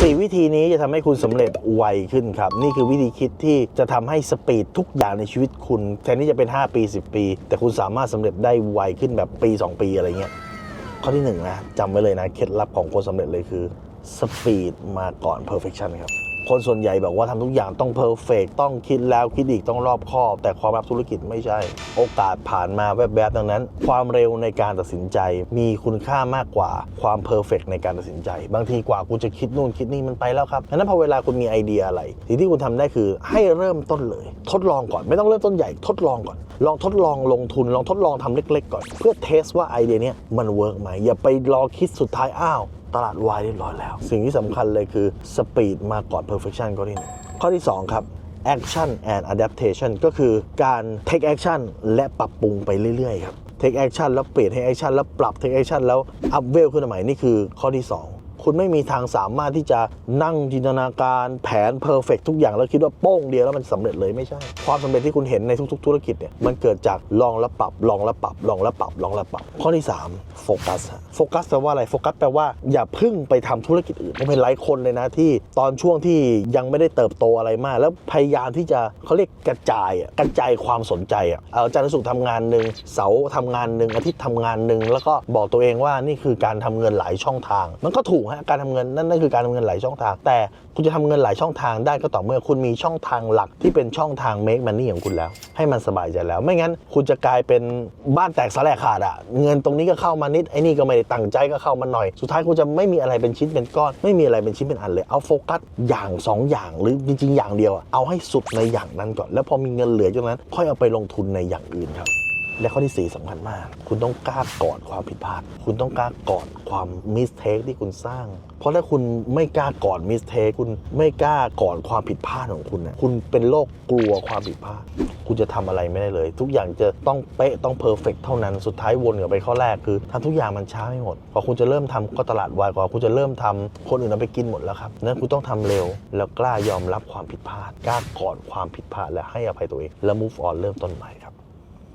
4 วิธีนี้จะทำให้คุณสำเร็จไวขึ้นครับ นี่คือวิธีคิดที่จะทำให้สปีดทุกอย่างในชีวิตคุณ แทนที่จะเป็น 5 ปี 10 ปี แต่คุณสามารถสำเร็จได้ไวขึ้นแบบปี 2 ปีอะไรเงี้ยข้อที่หนึ่งนะจำไว้เลยนะ เคล็ดลับของคนสำเร็จเลยคือสปีดมาก่อน perfection ครับ คนส่วนใหญ่บอกว่าทำทุกอย่างต้อง perfect ต้องคิดแล้วคิดอีกต้องรอบคอบ แต่ความรับธุรกิจไม่ใช่ โอกาสผ่านมาแวบๆดังนั้น ความเร็วในการตัดสินใจ มีคุณค่ามากกว่าความ perfect ในการตัดสินใจ บางทีกว่าคุณจะคิดนู่นคิดนี่มันไปแล้วครับดังนั้นพอเวลาคุณมีไอเดียอะไรสิ่งที่คุณทำได้คือให้เริ่มต้นเลย ทดลองก่อนไม่ต้องเริ่มต้นใหญ่ทดลองก่อน ลองทดลองลงทุนลองทดลองทำเล็ก ๆ ก่อน เพื่อเทสว่าไอเดียเนี้ยมันเวิร์กไหมอย่าไปรอคิดสุดท้ายอ้าว ตลาดวายเรียบร้อยแล้ว สิ่งที่สำคัญเลยคือสปีดมาก่อน perfection ข้อที่หนึ่งข้อที่ 2 ครับ action and adaptation ก็คือการ take action และปรับปรุงไปเรื่อยๆครับ take action แล้วเปลี่ยนให้ action แล้วปรับ take action แล้ว up เวลขึ้นมาใหม่นี่คือข้อที่ 2 คุณไม่มีทางสามารถที่จะนั่งจินตนาการแผนเพอร์เฟกทุกอย่าง แล้วคิดว่าโป้งเดียวแล้วมันสำเร็จเลยไม่ใช่ ความสำเร็จที่คุณเห็นในทุกๆ ธุรกิจเนี่ยมันเกิดจากลองแล้วปรับลองแล้วปรับลองแล้วปรับลองแล้วปรับ ข้อที่ 3 โฟกัสฮะโฟกัสแปลว่าอะไรโฟกัสแปลว่าอย่าพึ่งไปทำธุรกิจอื่นผมเห็นหลายคนเลยนะที่ตอนช่วงที่ยังไม่ได้เติบโตอะไรมาก แล้วพยายามที่จะเขาเรียกกระจายกระจายความสนใจอะอาจันทร์ถึงศุกร์ทำงานหนึ่งเสาร์ทำงานหนึ่งอาทิตย์ทำงานหนึ่งแล้วก็บอกตัวเองว่านี่คือการทำเงินหลายช่องทาง มันก็ถูกฮะการทำเงินนั่นนั่นคือการทำเงินหลายช่องทาง แต่คุณจะทำเงินหลายช่องทางได้ก็ต่อเมื่อคุณมีช่องทางหลักที่เป็นช่องทาง make money ของคุณแล้ว ให้มันสบายใจแล้ว ไม่งั้นคุณจะกลายเป็นบ้านแตกสลายขาดอะเงินตรงนี้ก็เข้ามานิดไอ้นี่ก็ไม่ได้ตั้งใจก็เข้ามาหน่อย สุดท้ายคุณจะไม่มีอะไรเป็นชิ้นเป็นก้อน ไม่มีอะไรเป็นชิ้นเป็นอันเลยเอาโฟกัสอย่างสองอย่างหรือจริงๆอย่างเดียวเอาให้สุดในอย่างนั้นก่อน แล้วพอมีเงินเหลือจากนั้น ค่อยเอาไปลงทุนในอย่างอื่นครับ และข้อที่4สำคัญมาก คุณต้องกล้ากอดความผิดพลาด คุณต้องกล้ากอดความมิสเทคที่คุณสร้าง เพราะถ้าคุณไม่กล้ากอดมิสเทคคุณไม่กล้ากอดความผิดพลาดของคุณเนี่ยคุณเป็นโรคกลัวความผิดพลาด คุณจะทำอะไรไม่ได้เลย ทุกอย่างจะต้องเป๊ะต้องเพอร์เฟกเท่านั้น สุดท้ายวนกลับไปข้อแรกคือทำทุกอย่างมันช้าไม่หมด พอคุณจะเริ่มทำก็ตลาดวายกว่าคุณจะเริ่มทำคนอื่นเอาไปกินหมดแล้วครับนั้นคุณต้องทำเร็ว แล้วกล้ายอมรับความผิดพลาด กล้ากอดความผิดพลาดและให้อภัยตัวเองแล้ว move on เริ่มต้นใหม่ครับ